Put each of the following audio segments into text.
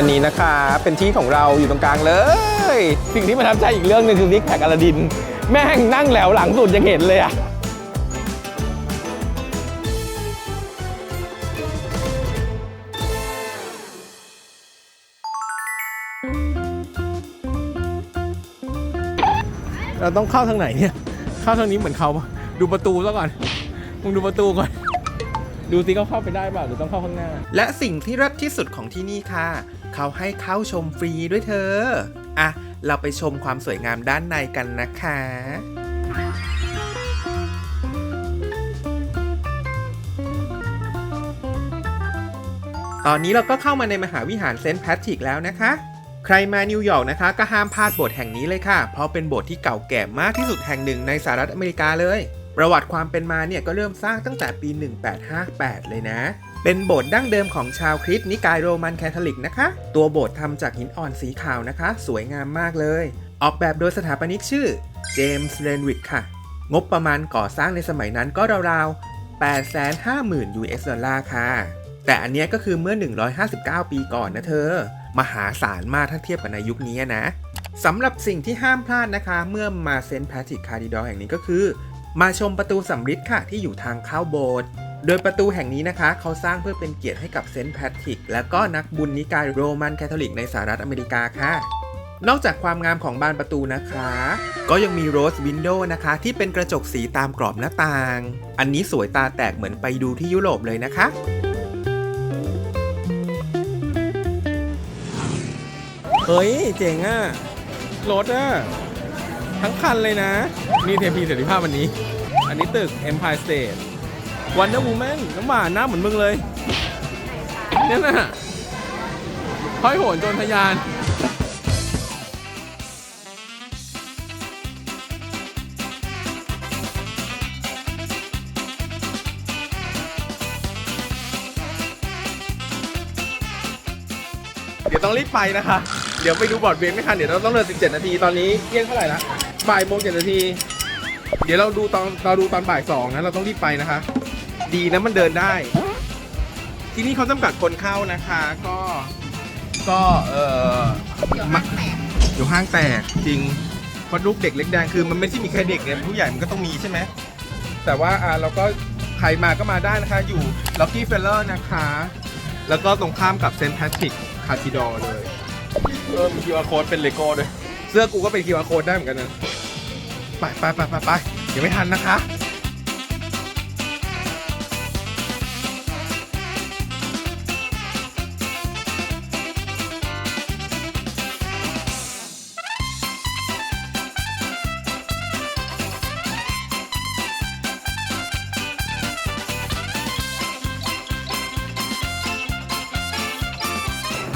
อันนี้นะคะเป็นที่ของเราอยู่ตรงกลางเลย สิ่งที่ประทับใจอีกเรื่องหนึงคือวิกแพคอลาดิน แม่งนั่งแหลวหลังสุดยังเห็นเลยอะเราต้องเข้าทางไหนเนี่ย เข้าทางนี้เหมือนเขาปะดูประตูซะก่อน มึงดูประตูก่อน ดูสิเขาเข้าไปได้เปล่าหรือต้องเข้าข้างหน้า และสิ่งที่รัดที่สุดของที่นี่ค่ะ เขาให้เข้าชมฟรีด้วยเธอ อะ เราไปชมความสวยงามด้านในกันนะคะตอนนี้เราก็เข้ามาในมหาวิหารเซนต์แพทริกแล้วนะคะ ใครมานิวยอร์กนะคะ ก็ห้ามพลาดโบสถ์แห่งนี้เลยค่ะ เพราะเป็นโบสถ์ที่เก่าแก่มากที่สุดแห่งหนึ่งในสหรัฐอเมริกาเลย ประวัติความเป็นมาเนี่ยก็เริ่มสร้างตั้งแต่ปี 1858 เลยนะ เป็นโบสถ์ดั้งเดิมของชาวคริสต์นิกายโรมันแคทอลิกนะคะ ตัวโบสถ์ทำจากหินอ่อนสีขาวนะคะ สวยงามมากเลย ออกแบบโดยสถาปนิกชื่อเจมส์เรนวิกค่ะ งบประมาณก่อสร้างในสมัยนั้นก็ราวๆ 850,000 US ดอลลาร์ค่ะ แต่อันนี้ก็คือเมื่อ 159 ปีก่อนนะเธอ มหาศาลมากถ้าเทียบกับในยุคนี้นะสำหรับสิ่งที่ห้ามพลาดนะคะ เมื่อมาเซนต์แพทริกคาร์ดิดอลแห่งนี้ก็คือ มาชมประตูสำริดค่ะที่อยู่ทางเข้าโบสถ์โดยประตูแห่งนี้นะคะ เขาสร้างเพื่อเป็นเกียรติให้กับเซนต์แพทริกและก็นักบุญนิกายโรมันแคทอลิกในสหรัฐอเมริกาค่ะ นอกจากความงามของบานประตูนะคะ ก็ยังมีโรสวินโดว์นะคะ ที่เป็นกระจกสีตามกรอบหน้าต่าง อันนี้สวยตาแตกเหมือนไปดูที่ยุโรปเลยนะคะเฮ้ยเจ๋งอะรถอะ ทั้งคันเลยนะ นี่เทพีเสรีภาพวันนี้ อันนี้ตึก Empire State Wonder Woman น้ำหวานหน้าเหมือนมึงเลยเนี่ยน่ะห้อยโหนโจรทะยานเดี๋ยวต้องรีบไปนะคะ เดี๋ยวไปดูบอร์ดเวงไม่ทันเดี๋ยวเราต้องเดิน17 นาที ตอนนี้เที่ยงเท่าไหร่ละบ่ายโมงเจ็ดนาที เดี๋ยวเราดูตอนเราดูตอนบ่ายสองนะเราต้องรีบไปนะคะ ดีนะมันเดินได้ ที่นี่เขาจำกัดคนเข้านะคะ ก็ก็เออมาอยู่ห้างแตกจริงเพราะลูกเด็กเล็กแดงคือมันไม่ใช่มีแค่เด็กเนี่ยผู้ใหญ่มันก็ต้องมีใช่ไหมแต่ว่าอ่าเราก็ใครมาก็มาได้นะคะ อยู่ล็อกกี้เฟลเลอร์นะคะ แล้วก็ตรงข้ามกับเซนต์แพทริกคาทิดอลเลย เออมีคิวอาร์โค้ดเป็นเลโก้ด้วย เสื้อกูก็เป็นคิวอาร์โค้ดได้เหมือนกันนะ ไปไปไปไปไปเดี๋ยวไม่ทันนะคะ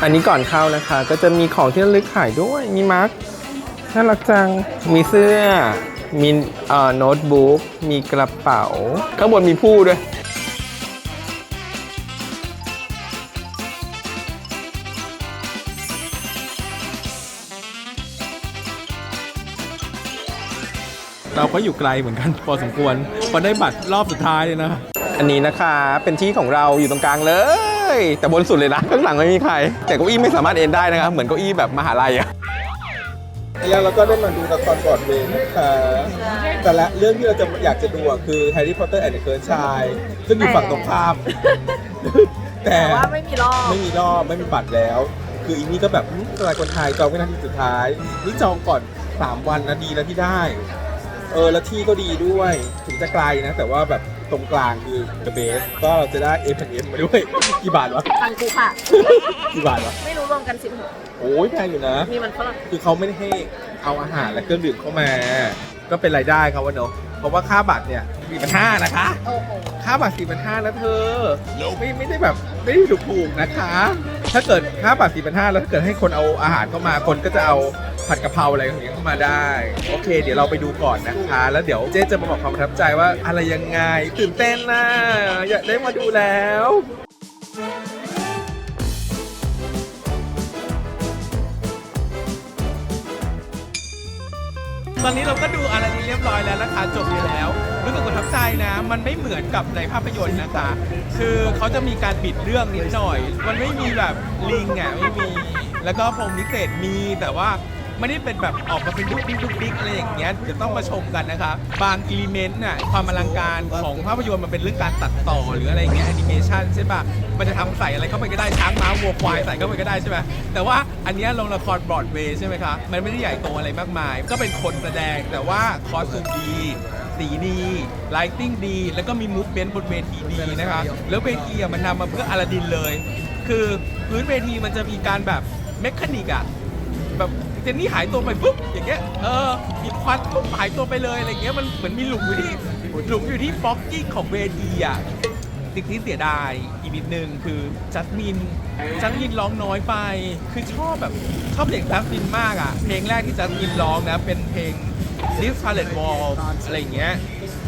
อันนี้ก่อนเข้านะคะ ก็จะมีของที่ระลึกขายด้วย มีมาร์กน่ารักจัง มีเสื้อ มีเอ่อโน้ตบุ๊ก มีกระเป๋า ข้างบนมีผู้ด้วย เราก็อยู่ไกลเหมือนกันพอสมควรพอได้บัตรรอบสุดท้ายเลยนะ อันนี้นะคะ เป็นที่ของเราอยู่ตรงกลางเลย แต่บนสุดเลยนะข้างหลังไม่มีใคร แต่เก้าอี้ไม่สามารถเอนได้นะครับ เหมือนเก้าอี้แบบมหาลัยอะแล้วเราก็ได้มาดูละครบอร์ดเวย์นะคะแต่ละเรื่องที่เราจะอยากจะดูอะคือ Harry Potter and the Cursed Child ซึ่งอยู่ฝั่งตรงข้าม แต่แต่ว่าไม่มีรอบ ไม่มีรอบไม่มีบัตรแล้ว คืออีนี่ก็แบบสไตล์คนไทยจองไม่นาทีสุดท้าย นี่จองก่อน 3 วันนะดีแล้วที่ได้ เออแล้วที่ก็ดีด้วย ถึงจะไกลนะ แต่ว่าแบบ ตรงกลางคือ the base ก็เราจะได้ f m มาด้วย กี่บาทวะฟังกูค่ะ กี่บาทวะ ไม่รู้รวมกันสิบหกโอ้ยแพงอยู่นะนี่มันฝรั่งคือเขาไม่ได้ให้เอาอาหารและเครื่องดื่มเข้ามา ก็เป็นรายได้เขาวะเนาะ เพราะว่าค่าบัตรเนี่ยสี่พันห้านะคะ โอ้โหค่าบัตรสี่พันห้านะเธอ ไม่ไม่ได้แบบไม่ได้ถูกถูกๆนะคะ ถ้าเกิดค่าบัตรสี่พันห้าแล้วถ้าเกิดให้คนเอาอาหารเข้ามาคนก็จะเอา ผัดกะเพราอะไรอย่างเงี้ยเข้ามาได้ โอเค เดี๋ยวเราไปดูก่อนนะคะ แล้วเดี๋ยวเจ๊จะมาบอกความประทับใจว่าอะไรยังไง ตื่นเต้นนะอยากได้มาดูแล้วตอนนี้เราก็ดูอะไรนี้เรียบร้อยแล้วนะคะจบไปแล้ว รู้สึกประทับใจนะ มันไม่เหมือนกับในภาพยนตร์นะคะ คือเขาจะมีการปิดเรื่องนิดหน่อย มันไม่มีแบบลิงอะไม่มี แล้วก็พรมพิเศษมีแต่ว่า ไม่ได้เป็นแบบออกมาเป็นดุ๊กดิ๊กดุ๊กดิ๊กอะไรอย่างเงี้ยเดี๋ยวต้องมาชมกันนะคะบางอิเลเมนต์น่ะความอลังการของภาพยนตร์มันเป็นเรื่องการตัดต่อหรืออะไรอย่างเงี้ยแอนิเมชันใช่ปะมันจะทำใส่อะไรเข้าไปก็ได้ช้างม้าวัวควายใส่เข้าไปก็ได้ใช่ไหมแต่ว่าอันเนี้ยลงละครบรอดเวย์ใช่ไหมคะมันไม่ได้ใหญ่โตอะไรมากมาย ก็เป็นคนแสดงแต่ว่าคอสตูมดี สีดีไลติ้งดี แล้วก็มีมูฟเมนต์บนเวทีดีนะคะแล้วเวทีอะมันนำมาเพื่ออลาดินเลย คือพื้นเวทีมันจะมีการแบบเมคานิกอะแบบ เจนนี่หายตัวไปปุ๊บอย่างเงี้ยเออมีควันปุ๊บหายตัวไปเลยอะไรเงี้ยมันเหมือนมีหลุมอยู่ที่หลุมอยู่ที่บล็อกกิ้งของเวทีอะสิ่งที่เสียดายอีกนิดนึงคือจัสมินจัสมินร้องน้อยไปคือชอบแบบชอบเสียงจัสมินมากอะเพลงแรกที่จัสมินร้องนะเป็นเพลง This Palette Wall อะไรอย่างเงี้ย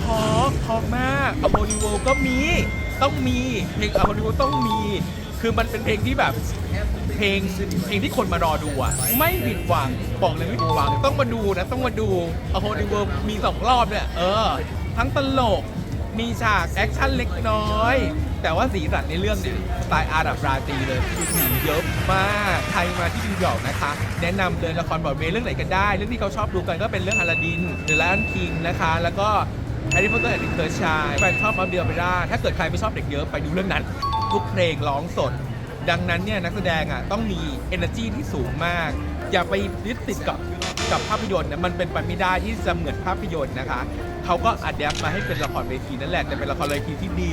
พราะเพราะมากอโพนิโวก็มีต้องมีเพลงอโพนิโวต้องมี คือมันเป็นเพลงที่แบบ เพลงเพลงที่คนมารอดูอะ ไม่ผิดหวัง บอกเลยไม่ผิดหวัง ต้องมาดูนะ ต้องมาดูอโพนิโวมีสองรอบเนี่ยเออ ทั้งตลก มีฉากแอคชั่นเล็กน้อย แต่ว่าสีสันในเรื่องเนี่ยสไตล์อาหรับราตรีเลยคือสีเยอะมาก ใครมาที่นิวยอร์กนะคะ แนะนำเลยละครบอดเวย์เรื่องไหนกันได้ เรื่องที่เขาชอบดูกันก็เป็นเรื่องอลาดินหรือแล้านคิงนะคะ แล้วก็แฮร์รี่พอตเตอร์แอนด์เคิร์ชายแฟนชอบมาเบียร์ไปได้ถ้าเกิดใครไม่ชอบเด็กเยอะไปดูเรื่องนั้น ทุกเพลงร้องสด ดังนั้นเนี่ยนักแสดงอะต้องมี energy ที่สูงมาก อย่าไปยึดติดกับกับภาพยนตร์นะมันเป็นไปไม่ได้ที่จะเหมือนภาพยนตร์นะคะเขาก็อัดแอปมาให้เป็นละครเวทีนั่นแหละแต่เป็นละครเวทีที่ดี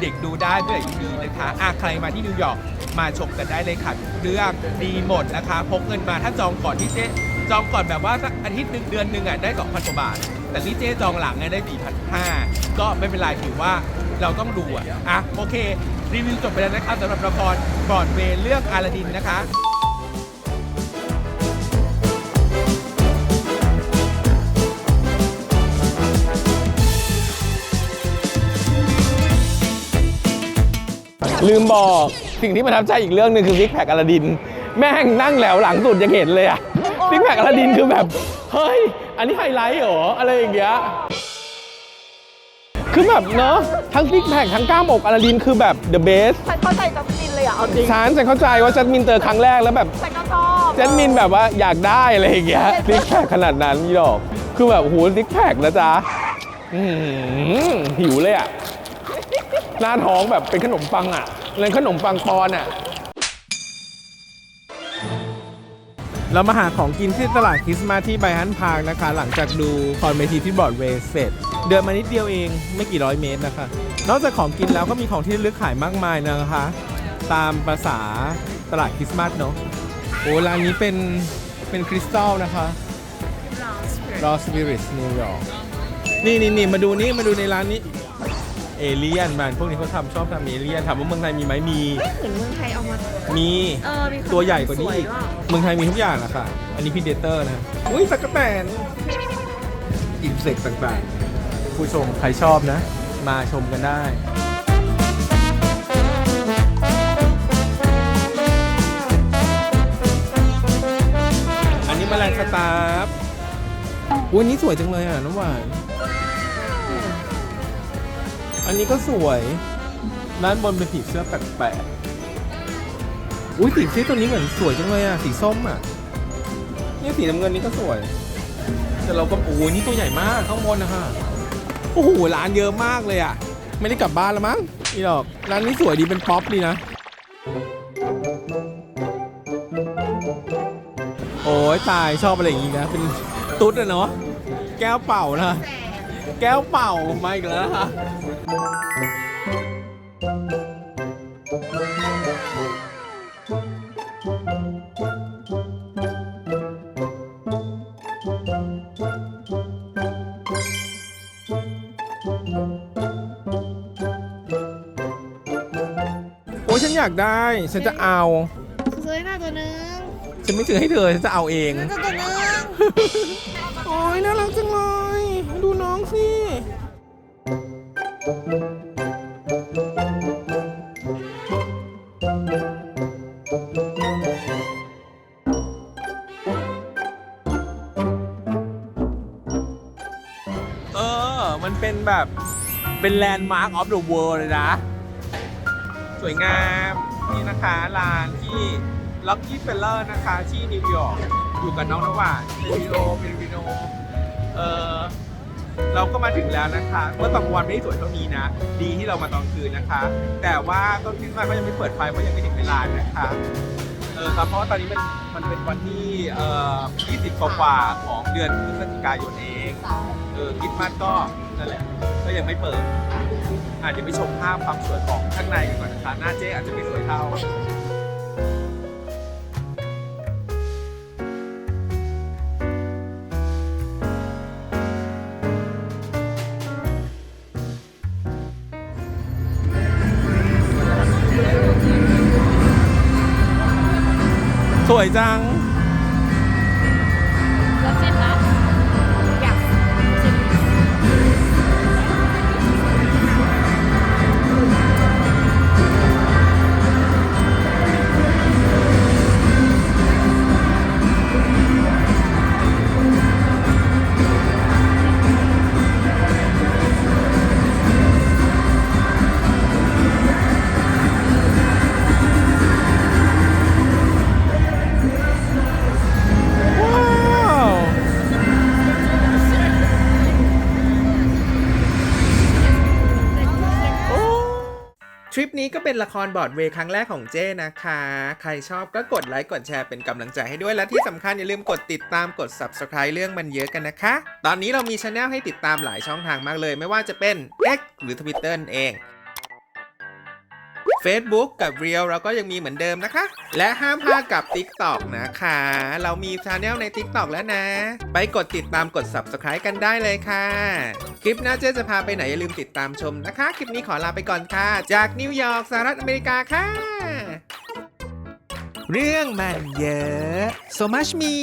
เด็กดูได้ด้วยที่ดีนะคะอะใครมาที่นิวยอร์กมาชมกันได้เลยค่ะทุกเรื่องดีหมดนะคะพกเงินมาถ้าจองก่อนที่เจ๊ จองก่อนแบบว่าสักอาทิตย์หนึ่งเดือนหนึ่งอะได้2,000กว่าบาท แต่นี่เจ๊จองหลังไงได้4,500ก็ไม่เป็นไรถือว่าเราต้องดูอะอะโอเค รีวิวจบไปแล้วนะคะสำหรับละครบอดเวย์เรื่องอาลาดินนะคะลืมบอกสิ่งที่ประทับใจอีกเรื่องหนึ่งคือซิกแพคอลาดิน แม่งนั่งแหลวหลังสุดยังเห็นเลยอะ ซิกแพคอลาดินคือแบบ เฮ้ย อันนี้ไฮไลท์เหรอ อะไรอย่างเงี้ย คือแบบเนาะทั้งซิกแพคทั้งกล้ามอกอลาดินคือแบบ the best ฉันเข้าใจจัสมินเลยอะเอาจริงฉันจะเข้าใจว่าจัสมินเจอครั้งแรกแล้วแบบฉันก็ชอบจัสมินแบบว่าอยากได้อะไรอย่างเงี้ยซิกแพคขนาดนั้นนี่หรอก คือแบบโอ้โหซิกแพคนะจ๊ะอื้อหือหิวเลยอะหน้าท้องแบบเป็นขนมปังอะเลยขนมปังปอนอะ เรามาหาของกินที่ตลาดคริสต์มาสที่ไบฮันพาร์คนะคะ หลังจากดูคอนเวทีที่บรอดเวย์เสร็จ เดินมานิดเดียวเองไม่กี่ร้อยเมตรนะคะ นอกจากของกินแล้วก็มีของที่ระลึกขายมากมายนะคะ ตามภาษาตลาดคริสต์มาสเนาะโอ้ร้านนี้เป็นเป็นคริสตัลนะคะรอสปิริตนิวยอร์กนี่นี่นี่มาดูนี่มาดูในร้านนี้ เอเลียนมันพวกนี้เขาทำชอบทำเอเลียนถามว่าเมืองไทยมีไหมมีเหมือนเมืองไทยเอามามีเออมีคนตัวใหญ่กว่านี้สอีกว่ะเมืองไทยมีทุกอย่างอะค่ะ อันนี้พีเดเตอร์นะ อุ้ยตะกแตนอินเสกต่างๆ ผู้ชมใครชอบนะ มาชมกันได้อันนี้แมลงสตาร์ฟอุ้ยอันนี้สวยจังเลยอะน้ำหวานอั นนี้ก็สวย ด้านบนเป็นผีเสื้อแปลกๆ อุ้ยสีเสื้อตัวนี้เหมือนสวยจังเลยอะ สีส้มอะเนี่ยสีน้ำเงินนี่ก็สวย แต่เราก็โอ้โหนี่ตัวใหญ่มากข้างบนนะคะโอ้โห ร้านเยอะมากเลยอะ ไม่ได้กลับบ้านแล้วมั้งนี่หรอก ร้านนี้สวยดีเป็นป๊อปดีนะ โอ้ยตายชอบอะไรอย่างงี้นะ เป็นตุ๊ดอะเนาะ แก้วเป่านะ แก้วเป่ามาอีกแล้วนะคะโอ้ยฉันอยากได้ ฉันจะเอา ซื้อหน้าตัวนึงฉันไม่ซื้อให้เธอ ฉันจะเอาเองซื้อตัวนึง โอ้ยน่ารักจังเลยดูน้อง สิเออ มันเป็นแบบเป็นแลนด์มาร์คออฟเดอะเวิลด์เลยนะ สวยงาม นี่นะคะร้านที่ล็อกกี้เฟลเลอร์นะคะที่นิวยอร์กอยู่กับน้องนวานเป็นวิดีโอเป็นวิดีโอเออ เราก็มาถึงแล้วนะคะ เมื่อตอนกลางวันไม่ได้สวยเท่านี้นะ ดีที่เรามาตอนคืนนะคะ แต่ว่าต้นคริสต์มาสก็ยังไม่เปิดไฟเพราะยังไม่ถึงเวลานะคะ เออครับเพราะว่าตอนนี้มันมันเป็นวันที่เอ่อ20กว่าๆของเดือนพฤศจิกายนเอง เออคริสต์มาสก็นั่นแหละ ก็ยังไม่เปิด อาจจะไปชมภาพความสวยของข้างในกันก่อนนะคะ หน้าเจ๊อาจจะไม่สวยเท่า วยจัง ทริปนี้ก็เป็นละครบอร์ดเวย์ครั้งแรกของเจ้นะคะ ใครชอบก็กดไลค์กดแชร์เป็นกำลังใจให้ด้วยและที่สำคัญอย่าลืมกดติดตามกด subscribe เรื่องมันเยอะกันนะคะ ตอนนี้เรามีช anel ให้ติดตามหลายช่องทางมากเลย ไม่ว่าจะเป็น X หรือ Twitter เอง Facebook กับ Reel เราก็ยังมีเหมือนเดิมนะคะ และห้ามพลาดกับ TikTok นะคะ เรามีช anel ใน TikTok แล้วนะ ไปกดติดตามกด Subscribe กันได้เลยค่ะ คลิปหน้าเจ๊จะพาไปไหนอย่าลืมติดตามชมนะคะ คลิปนี้ขอลาไปก่อนค่ะ จากนิวยอร์กสหรัฐอเมริกาค่ะ เรื่องมันเยอะ so much me